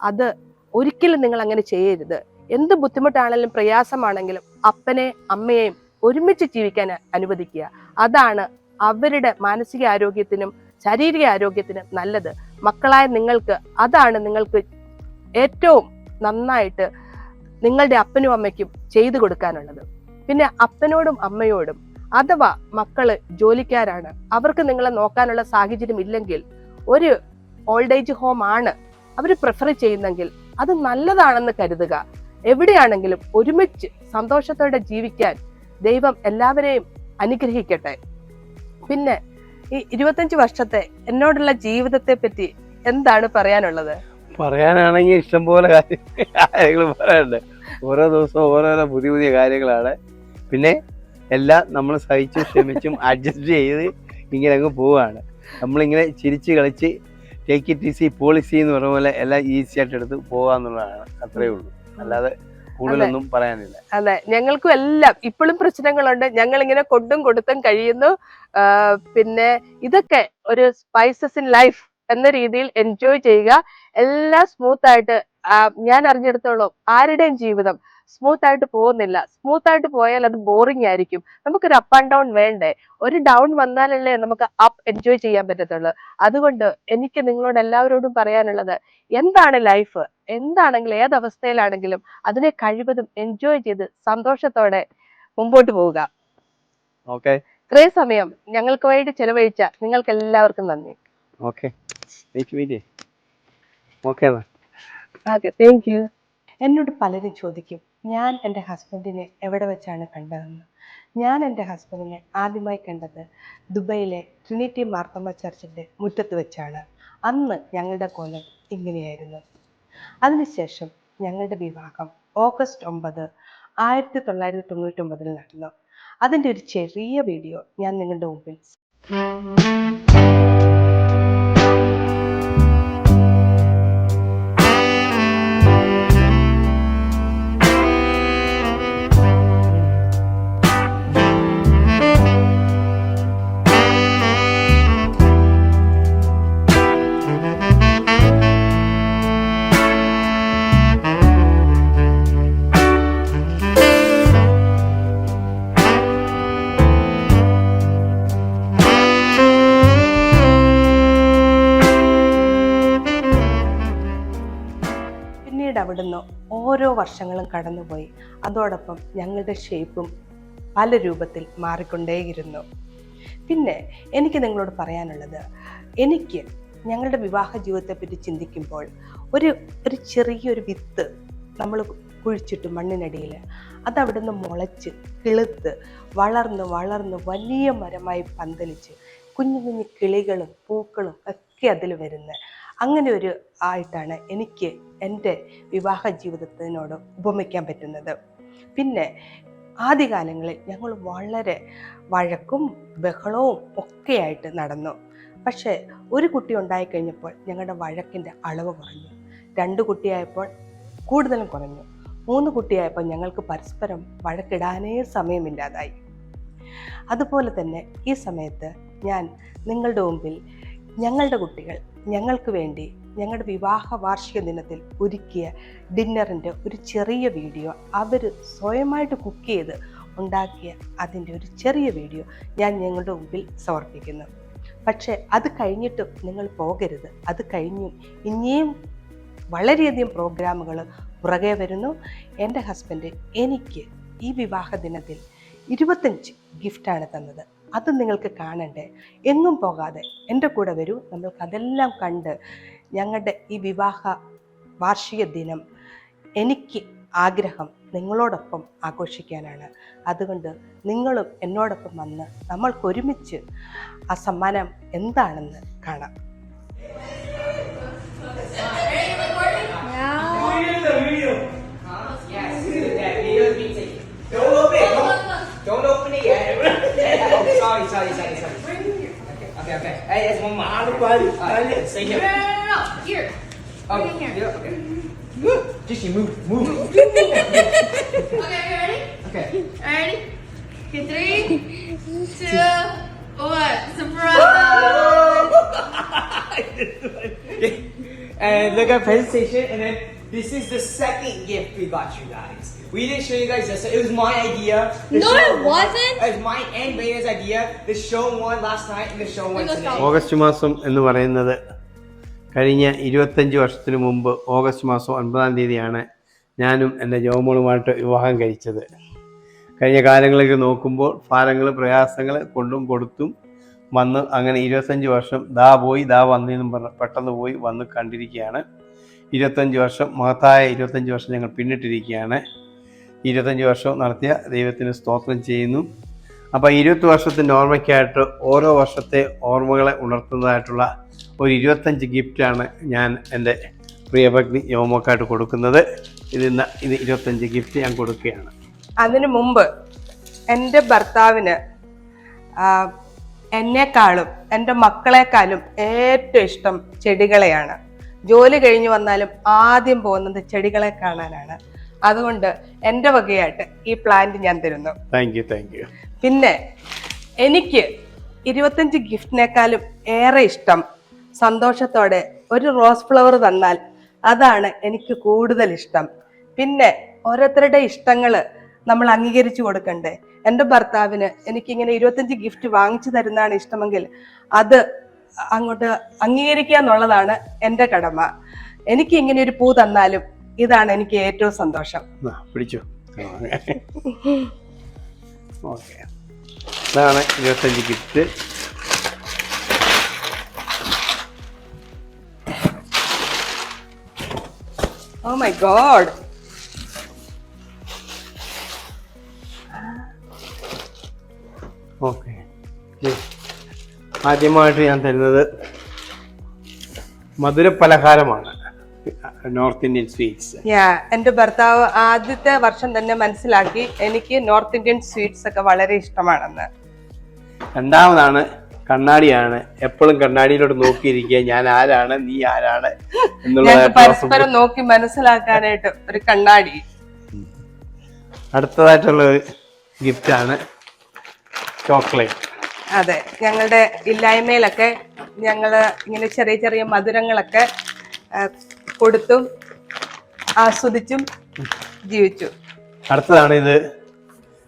അത് ഒരിക്കലും നിങ്ങൾ അങ്ങനെ ചെയ്യരുത്. എന്ത് ബുദ്ധിമുട്ടാണെങ്കിലും പ്രയാസമാണെങ്കിലും അപ്പനെ അമ്മയെയും ഒരുമിച്ച് ജീവിക്കാൻ അനുവദിക്കുക. അതാണ് അവരുടെ മാനസിക ആരോഗ്യത്തിനും ശാരീരിക ആരോഗ്യത്തിനും നല്ലത്. മക്കളായ നിങ്ങൾക്ക് അതാണ് നിങ്ങൾക്ക് ഏറ്റവും നന്നായിട്ട് നിങ്ങളുടെ അപ്പനും അമ്മയ്ക്കും ചെയ്തു കൊടുക്കാനുള്ളത്. പിന്നെ അപ്പനോടും അമ്മയോടും അഥവാ മക്കൾ ജോലിക്കാരാണ് അവർക്ക് നിങ്ങളെ നോക്കാനുള്ള സാഹചര്യം ഇല്ലെങ്കിൽ ഒരു ഓൾഡ് ഏജ് ഹോം ആണ് അവർ പ്രിഫർ ചെയ്യുന്നെങ്കിൽ അത് നല്ലതാണെന്ന് കരുതുക. എവിടെയാണെങ്കിലും ഒരുമിച്ച് സന്തോഷത്തോടെ ജീവിക്കാൻ ദൈവം എല്ലാവരെയും അനുഗ്രഹിക്കട്ടെ. പിന്നെ ഈ ഇരുപത്തഞ്ച് വർഷത്തെ എന്നോടുള്ള ജീവിതത്തെ പറ്റി എന്താണ് പറയാനുള്ളത്? പറയാനാണെങ്കിൽ ഇഷ്ടംപോലെ കാര്യങ്ങൾ പറയാനുണ്ട്. ഓരോ ദിവസവും ഓരോരോ പുതിയ പുതിയ കാര്യങ്ങളാണ്. പിന്നെ എല്ലാം നമ്മൾ സഹിച്ചും ക്ഷമിച്ചും അഡ്ജസ്റ്റ് ചെയ്ത് ഇങ്ങനെ അങ്ങ് പോവുകയാണ് നമ്മളിങ്ങനെ ചിരിച്ച് കളിച്ച് ടേക്ക് ഇറ്റ് ഈസി പോളിസി എന്ന് പറഞ്ഞ പോലെ എല്ലാം ഈസി ആയിട്ട് എടുത്ത് പോകാന്നുള്ളതാണ് അത്രേ ഉള്ളൂ. അല്ലാതെ കൂടുതലൊന്നും പറയാനില്ല. അതെ. ഞങ്ങൾക്കും എല്ലാം ഇപ്പോഴും പ്രശ്നങ്ങളുണ്ട്. ഞങ്ങൾ ഇങ്ങനെ കൊണ്ടും കൊടുത്തും കഴിയുന്നു. പിന്നെ ഇതൊക്കെ ഒരു സ്പൈസസ് ഇൻ ലൈഫ് എന്ന രീതിയിൽ എൻജോയ് ചെയ്യുക. എല്ലാം സ്മൂത്ത് ആയിട്ട് ഞാൻ അറിഞ്ഞെടുത്തോളം ആരുടെയും ജീവിതം സ്മൂത്ത് ആയിട്ട് പോകുന്നില്ല. സ്മൂത്ത് ആയിട്ട് പോയാൽ അത് ബോറിംഗ് ആയിരിക്കും. നമുക്കൊരു അപ്പ് ആൻഡ് ഡൗൺ വേണ്ടേ? ഒരു ഡൗൺ വന്നാലല്ലേ നമുക്ക് അപ്പ് എൻജോയ് ചെയ്യാൻ പറ്റത്തുള്ളൂ. അതുകൊണ്ട് എനിക്ക് നിങ്ങളോട് എല്ലാവരോടും പറയാനുള്ളത് എന്താണ് ലൈഫ് എന്താണെങ്കിലും ഏതവസ്ഥയിലാണെങ്കിലും അതിനെ കഴിവതും എൻജോയ് ചെയ്ത് സന്തോഷത്തോടെ മുമ്പോട്ട് പോവുക. ഓക്കെ ഇത്രയും സമയം ഞങ്ങൾക്ക് വേണ്ടി ചെലവഴിച്ച നിങ്ങൾക്ക് എല്ലാവർക്കും നന്ദി. Okay wait wait okay okay thank you എന്നോട് പലരും ചോദിക്കും ഞാൻ എന്റെ ഹസ്ബൻഡിനെ എവിടെ വെച്ചാണ് കണ്ടതെന്ന്? ഞാൻ എന്റെ ഹസ്ബൻഡിനെ ആദ്യമായി കണ്ടത് ദുബൈയിലെ ട്രിനിറ്റി മാർത്തമ്മ ചർച്ചിന്റെ മുറ്റത്ത് വെച്ചാണ്. അന്ന് ഞങ്ങളുടെ കോലം ഇങ്ങനെയായിരുന്നു. അതിനുശേഷം ഞങ്ങളുടെ വിവാഹം ഓഗസ്റ്റ് ഒമ്പത് ആയിരത്തി തൊള്ളായിരത്തി തൊണ്ണൂറ്റൊമ്പതിൽ നടന്നു. അതിന്റെ ഒരു ചെറിയ വീഡിയോ ഞാൻ നിങ്ങളുടെ മുമ്പിൽ പിന്നീട് അവിടുന്ന് ഓരോ വർഷങ്ങളും കടന്നുപോയി. അതോടൊപ്പം ഞങ്ങളുടെ ഷേപ്പും പല രൂപത്തിൽ മാറിക്കൊണ്ടേയിരുന്നു. പിന്നെ എനിക്ക് നിങ്ങളോട് പറയാനുള്ളത് എനിക്ക് ഞങ്ങളുടെ വിവാഹ ജീവിതത്തെപ്പറ്റി ചിന്തിക്കുമ്പോൾ ഒരു ഒരു ചെറിയൊരു വിത്ത് നമ്മൾ കുഴിച്ചിട്ട് മണ്ണിനടിയിൽ അതവിടുന്ന് മുളച്ച് കിളുത്ത് വളർന്ന് വളർന്ന് വലിയ മരമായി പന്തലിച്ച് കുഞ്ഞു കുഞ്ഞു കിളികളും പൂക്കളും ഒക്കെ അതിൽ വരുന്നത് അങ്ങനെ ഒരു ആയിട്ടാണ് എനിക്ക് എന്റെ വിവാഹ ജീവിതത്തിനോട് ഉപമിക്കാൻ പറ്റുന്നത്. പിന്നെ ആദ്യകാലങ്ങളിൽ ഞങ്ങൾ വളരെ വഴക്കും ബഹളവും ഒക്കെയായിട്ട് നടന്നു. പക്ഷേ ഒരു കുട്ടി ഉണ്ടായിക്കഴിഞ്ഞപ്പോൾ ഞങ്ങളുടെ വഴക്കിന്റെ അളവ് കുറഞ്ഞു. രണ്ട് കുട്ടിയായപ്പോൾ കൂടുതലും കുറഞ്ഞു. മൂന്ന് കുട്ടിയായപ്പോൾ ഞങ്ങൾക്ക് പരസ്പരം വഴക്കിടാനേ സമയമില്ലാതായി. അതുപോലെ തന്നെ ഈ സമയത്ത് ഞാൻ നിങ്ങളുടെ മുമ്പിൽ ഞങ്ങളുടെ കുട്ടികൾ ഞങ്ങൾക്ക് വേണ്ടി ഞങ്ങളുടെ വിവാഹ വാർഷിക ദിനത്തിൽ ഒരുക്കിയ ഡിന്നറിന്റെ ഒരു ചെറിയ വീഡിയോ അവർ സ്വയമായിട്ട് കുക്ക് ചെയ്ത് ഉണ്ടാക്കിയ അതിന്റെ ഒരു ചെറിയ വീഡിയോ ഞാൻ ഞങ്ങളുടെ മുമ്പിൽ സമർപ്പിക്കുന്നു. പക്ഷേ അത് കഴിഞ്ഞിട്ടും നിങ്ങൾ പോകരുത്. അത് കഴിഞ്ഞും ഇനിയും വളരെയധികം പ്രോഗ്രാമുകൾ പുറകെ വരുന്നു. എന്റെ ഹസ്ബൻഡ് എനിക്ക് ഈ വിവാഹ ദിനത്തിൽ ഇരുപത്തഞ്ച് ഗിഫ്റ്റാണ് തന്നത്. അത് നിങ്ങൾക്ക് കാണണ്ടേ. എങ്ങും പോകാതെ എന്റെ കൂടെ വരൂ. നമ്മൾക്ക് അതെല്ലാം കണ്ട് ഞങ്ങളുടെ ഈ വിവാഹ വാർഷിക ദിനം എനിക്ക് ആഗ്രഹം നിങ്ങളോടൊപ്പം ആഘോഷിക്കാനാണ്. അതുകൊണ്ട് നിങ്ങളും എന്നോടൊപ്പം വന്ന് നമ്മൾക്കൊരുമിച്ച് ആ സമ്മാനം എന്താണെന്ന് കാണാം. Sorry, sorry, sorry, sorry. Okay, okay, okay. Hey, it's one more. Alright, stay here. No, no, no, no. Here. Oh, Bring here. yeah, okay. Mm-hmm. Just you move, move. Okay, okay, ready? Okay. Ready? Okay, three, two, one. Surprise! and look at presentation, and then This is the second gift we got you guys. We didn't show you guys this. It was my idea. The No, show- it wasn't. It was my and Raina's idea. The show won last night and the show won today. August മാസം എന്ന് പറയുന്നത് കഴിഞ്ഞ ഇരുപത്തഞ്ച് വർഷത്തിന് മുമ്പ് ഓഗസ്റ്റ് മാസം ഒൻപതാം തീയതിയാണ് ഞാനും എന്റെ ജോമോളുമായിട്ട് വിവാഹം കഴിച്ചത് കഴിഞ്ഞ കാലങ്ങളിലേക്ക് നോക്കുമ്പോൾ ഭാരങ്ങൾ പ്രയാസങ്ങൾ കൊണ്ടും കൊടുത്തും വന്ന് അങ്ങനെ ഇരുപത്തഞ്ച് വർഷം ദാ പോയി ദാ വന്നെന്നും പറഞ്ഞ് പെട്ടെന്ന് പോയി വന്ന് കണ്ടിരിക്കുകയാണ് ഇരുപത്തഞ്ച് വർഷം മഹത്തായ ഇരുപത്തഞ്ച് വർഷം ഞങ്ങൾ പിന്നിട്ടിരിക്കുകയാണ്. ഇരുപത്തഞ്ച് വർഷം നടത്തിയ ദൈവത്തിന് സ്തോത്രം ചെയ്യുന്നു. അപ്പോൾ ഇരുപത്തി വർഷത്തിന്റെ ഓർമ്മയ്ക്കായിട്ട് ഓരോ വർഷത്തെ ഓർമ്മകളെ ഉണർത്തുന്നതായിട്ടുള്ള ഒരു ഇരുപത്തഞ്ച് ഗിഫ്റ്റാണ് ഞാൻ എന്റെ പ്രിയഭഗ്നി യോമോക്കായിട്ട് കൊടുക്കുന്നത്. ഇത് ഇത് ഇരുപത്തഞ്ച് ഗിഫ്റ്റ് ഞാൻ കൊടുക്കുകയാണ്. അതിനു മുമ്പ് എന്റെ ഭർത്താവിന് എന്നെക്കാളും എന്റെ മക്കളെക്കാളും ഏറ്റവും ഇഷ്ടം ചെടികളെയാണ്. ജോലി കഴിഞ്ഞ് വന്നാലും ആദ്യം പോകുന്നത് ചെടികളെ കാണാനാണ്. അതുകൊണ്ട് എന്റെ വകയായിട്ട് ഈ പ്ലാന്റ് ഞാൻ തരുന്നു. താങ്ക് യു താങ്ക് യു പിന്നെ എനിക്ക് ഇരുപത്തഞ്ച് ഗിഫ്റ്റിനേക്കാളും ഏറെ ഇഷ്ടം സന്തോഷത്തോടെ ഒരു റോസ് ഫ്ലവർ തന്നാൽ അതാണ് എനിക്ക് കൂടുതൽ ഇഷ്ടം. പിന്നെ ഓരോരുത്തരുടെ ഇഷ്ടങ്ങൾ നമ്മൾ അംഗീകരിച്ചു കൊടുക്കണ്ടേ? എന്റെ ഭർത്താവിന് എനിക്കിങ്ങനെ ഇരുപത്തഞ്ച് ഗിഫ്റ്റ് വാങ്ങിച്ചു തരുന്നതാണ് ഇഷ്ടമെങ്കിൽ അത് അങ്ങോട്ട് അംഗീകരിക്കുക എന്നുള്ളതാണ് എന്റെ കടമ. എനിക്ക് ഇങ്ങനെ ഒരു പൂ തന്നാലും ഇതാണ് എനിക്ക് ഏറ്റവും സന്തോഷം. പിടിച്ചു. ഓക്കെ. ഇതാണ് ഇരുപത്തഞ്ച് kit. Oh my God okay. ആദ്യമായിട്ട് ഞാൻ തരുന്നത് മധുര പലഹാരമാണ് നോർത്ത് ഇന്ത്യൻ സ്വീറ്റ്സ് എന്റെ ഭർത്താവ് ആദ്യത്തെ വർഷം തന്നെ മനസ്സിലാക്കി എനിക്ക് നോർത്ത് ഇന്ത്യൻ സ്വീറ്റ്സ് ഒക്കെ വളരെ ഇഷ്ടമാണെന്ന്. രണ്ടാമതാണ് കണ്ണാടിയാണ്. എപ്പോഴും കണ്ണാടിയിലോട്ട് നോക്കിയിരിക്കുക ഞാൻ ആരാണ് നീ ആരാണ് എന്നുള്ളത് പരസ്പരം നോക്കി മനസ്സിലാക്കാനായിട്ട് ഒരു കണ്ണാടി. അടുത്തതായിട്ടുള്ള ഗിഫ്റ്റാണ് ചോക്ലേറ്റ് അതെ ഞങ്ങളുടെ ഇല്ലായ്മയിലൊക്കെ ഞങ്ങൾ ഇങ്ങനെ ചെറിയ ചെറിയ മധുരങ്ങളൊക്കെ കൊടുത്തും ആസ്വദിച്ചും ജീവിച്ചു. അടുത്തതാണ് ഇത്.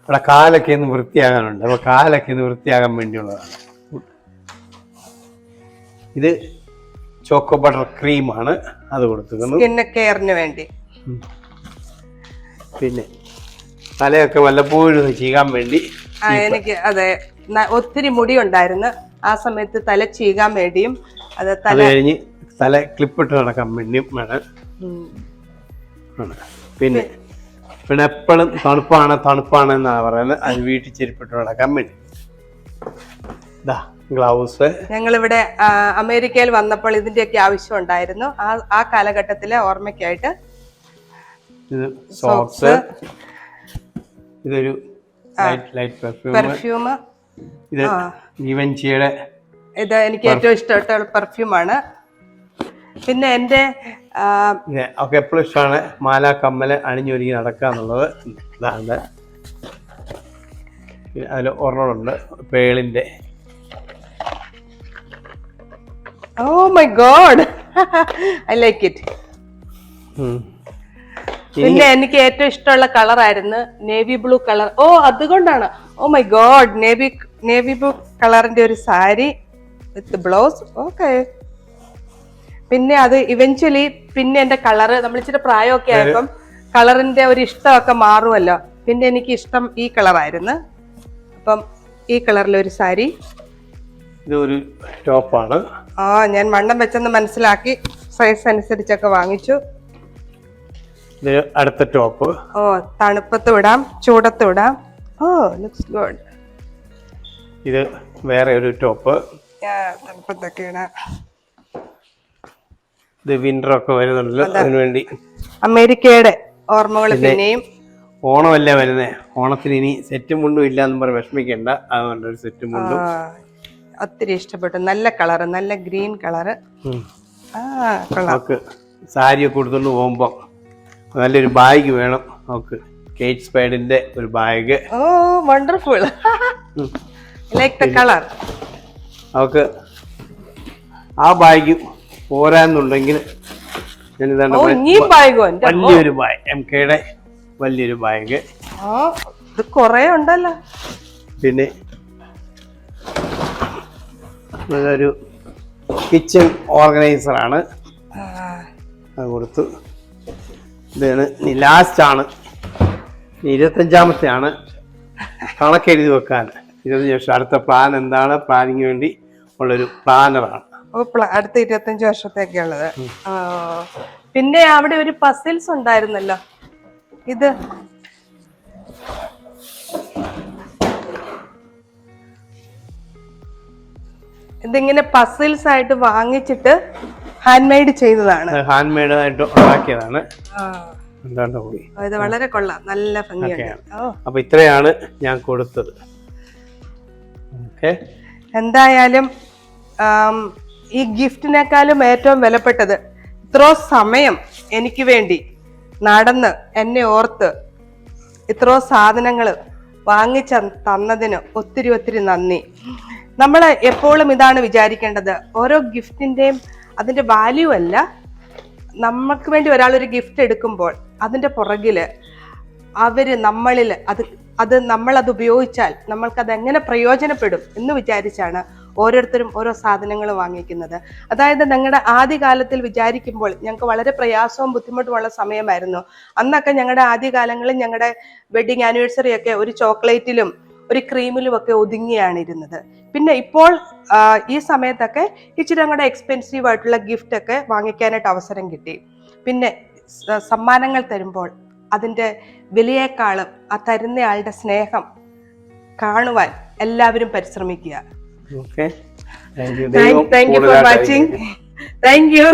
ഇവിടെ കാലൊക്കെ ഒന്ന് വൃത്തിയാകാനുണ്ട്. അപ്പോൾ കാലൊക്കെ ഒന്ന് വൃത്തിയാകാൻ വേണ്ടിയുള്ളതാണ്. ഇത് ചോക്കോ ബട്ടർ ക്രീമാണ് അത് കൊടുത്തിരുന്നു സ്കിൻ കെയറിന് വേണ്ടി. പിന്നെ തലയൊക്കെ വല്ലപ്പോഴും ചെയ്യാൻ ചീകാൻ വേണ്ടി എനിക്ക് അതെ. ഒത്തിരി മുടി ഉണ്ടായിരുന്നു ആ സമയത്ത് തല ചീകാൻ വേണ്ടിയും അത് തല കഴിഞ്ഞ് തല ക്ലിപ്പിട്ട് നടക്കാൻ വേണ്ടിയും മേഡം. പിന്നെ പിന്നെ എപ്പോഴും തണുപ്പാണ് തണുപ്പാണ് എന്നാണ് പറയുന്നത്. അത് വീട്ടിൽ ചെരുപ്പിട്ട് നടക്കാൻ വേണ്ടി. ഇതാ ഗ്ലൗസ്. ഞങ്ങളിവിടെ ഇവിടെ അമേരിക്കയിൽ വന്നപ്പോൾ ഇതിന്റെയൊക്കെ ആവശ്യം ഉണ്ടായിരുന്നു. ആ ആ കാലഘട്ടത്തിലെ ഓർമ്മയ്ക്കായിട്ട് ഇത് സോക്സ് ഇതൊരു പെർഫ്യൂം ഇത് ജീവൻജിയുടെ ഇത് എനിക്ക് ഏറ്റവും ഇഷ്ടപ്പെട്ട പെർഫ്യൂമാണ് പിന്നെ എന്റെ ഒക്കെ എപ്പോഴും ഇഷ്ടമാണ് മാല കമ്മൽ അണിഞ്ഞൊരുങ്ങി നടക്കുക എന്നുള്ളത് ഇതാണ് അതിൽ ഒരെണ്ണമുണ്ട് പേളിന്റെ. ഓ my God I like it പിന്നെ എനിക്ക് ഏറ്റവും ഇഷ്ടമുള്ള കളർ ആയിരുന്നു നേവി ബ്ലൂ കളർ ഓ അതുകൊണ്ടാണ്. ഓ my God navy navy blue കളറിന്റെ ഒരു സാരി വിത്ത് ബ്ലൗസ് ഓക്കെ പിന്നെ അത് ഇവഞ്ച്വലി പിന്നെ എന്റെ കളറ് നമ്മൾ ഇച്ചിരി പ്രായമൊക്കെ ആയപ്പം കളറിന്റെ ഒരു ഇഷ്ടമൊക്കെ മാറുമല്ലോ. പിന്നെ എനിക്ക് ഇഷ്ടം ഈ കളറായിരുന്നു അപ്പം ഈ കളറിലൊരു ഒരു സാരി. ഇതൊരു ടോപ്പാണ് ആ ഞാൻ വണ്ണം വെച്ചെന്ന് മനസ്സിലാക്കി സൈസ് അനുസരിച്ചൊക്കെ വാങ്ങിച്ചു. അടുത്ത ടോപ്പ് ഓ തണുപ്പത്ത് വിടാം ചൂടത്ത് വിടാം. ഓ ലുക്സ് ഗുഡ് ഇത് വേറെ ഒരു ടോപ്പ് ഇത് വിന്റർ ഒക്കെ വരുന്നുണ്ടല്ലോ അതിനുവേണ്ടി അമേരിക്കയുടെ ഓർമ്മകൾ പിന്നെയും. ഓണമല്ലേ വരുന്നേ? ഓണത്തിന് ഇനി സെറ്റ് മുണ്ടും ഇല്ല എന്ന് പറഞ്ഞ് വിഷമിക്കണ്ട. അതുകൊണ്ട് ഒരു സെറ്റ് മുണ്ടും. ഒത്തിരി ഇഷ്ടപ്പെട്ടു. നല്ല കളറ് നല്ല ഗ്രീൻ കളറ് കൊള്ളാം. നമുക്ക് സാരിയൊക്കെ കൊടുത്തുകൊണ്ട് പോകുമ്പോൾ നല്ലൊരു ബാഗ് വേണം. നമുക്ക് കേറ്റ് സ്പൈഡിന്റെ ഒരു bag oh wonderful like the colour അവക്ക് ആ ബാഗ് പോരാന്നുണ്ടെങ്കിൽ വലിയൊരു ബാഗ് എം കെയുടെ വലിയൊരു ബാഗ് ഇത് കൊറേ ഉണ്ടല്ലോ. പിന്നെ നല്ലൊരു കിച്ചൺ ഓർഗനൈസറാണ് അത് കൊടുത്തു. ഇതാണ് ഇനി ലാസ്റ്റാണ് ഇരുപത്തഞ്ചാമത്തെ ആണ് കണക്കെഴുതി വെക്കാൻ. ഇരുപത്തഞ്ച് വർഷം അടുത്ത പ്ലാൻ എന്താണ്? പ്ലാനിങ് വേണ്ടി ഉള്ളൊരു പ്ലാനറാണ് അടുത്ത ഇരുപത്തഞ്ച് വർഷത്തേക്കുള്ളത് ഉള്ളത്. പിന്നെ അവിടെ ഒരു പസിൽസ് ഉണ്ടായിരുന്നല്ലോ. ഇത്. ഇതിങ്ങനെ പസിൽസ് ആയിട്ട് വാങ്ങിച്ചിട്ട് ഹാൻഡ് മെയ്ഡ് ചെയ്തതാണ് ഹാൻഡ് മെയ്ഡായിട്ട് ഉണ്ടാക്കിയതാണ്. ഇത് വളരെ കൊള്ളാം. നല്ല ഭംഗിയാണ് അപ്പൊ ഇത്രയാണ് ഞാൻ കൊടുത്തത്. എന്തായാലും ഈ ഗിഫ്റ്റിനേക്കാളും ഏറ്റവും വിലപ്പെട്ടത് ഇത്രോ സമയം എനിക്ക് വേണ്ടി നടന്ന് എന്നെ ഓർത്ത് ഇത്രോ സാധനങ്ങൾ വാങ്ങിച്ച തന്നതിന് ഒത്തിരി ഒത്തിരി നന്ദി. നമ്മൾ എപ്പോഴും ഇതാണ് വിചാരിക്കേണ്ടത്. ഓരോ ഗിഫ്റ്റിന്റെയും അതിന്റെ വാല്യൂ അല്ല. നമുക്ക് വേണ്ടി ഒരാളൊരു ഒരു ഗിഫ്റ്റ് എടുക്കുമ്പോൾ അതിന്റെ പുറകിൽ അവർ നമ്മളിൽ അത് അത് നമ്മൾ അത് ഉപയോഗിച്ചാൽ നമ്മൾക്ക് അത് എങ്ങനെ പ്രയോജനപ്പെടും എന്ന് വിചാരിച്ചാണ് ഓരോരുത്തരും ഓരോ സാധനങ്ങൾ വാങ്ങിക്കുന്നത്. അതായത് ഞങ്ങളുടെ ആദ്യകാലത്തിൽ വിചാരിക്കുമ്പോൾ ഞങ്ങൾക്ക് വളരെ പ്രയാസവും ബുദ്ധിമുട്ടുമുള്ള സമയമായിരുന്നു. അന്നൊക്കെ ഞങ്ങളുടെ ആദ്യകാലങ്ങളിൽ ഞങ്ങളുടെ വെഡിങ് ആനിവേഴ്സറി ഒക്കെ ഒരു ചോക്ലേറ്റിലും ഒരു ക്രീമിലും ഒക്കെ ഒതുങ്ങിയാണ് ഇരുന്നത് പിന്നെ ഇപ്പോൾ ഈ സമയത്തൊക്കെ ഇച്ചിരി അങ്ങോട്ട് എക്സ്പെൻസീവ് ആയിട്ടുള്ള ഗിഫ്റ്റ് ഒക്കെ വാങ്ങിക്കാനായിട്ട് അവസരം കിട്ടി. പിന്നെ സമ്മാനങ്ങൾ തരുമ്പോൾ അതിന്റെ വിലയേക്കാളും ആ തരുന്നയാളുടെ സ്നേഹം കാണുവാൻ എല്ലാവരും പരിശ്രമിക്കുക. Okay thank you for watching thank you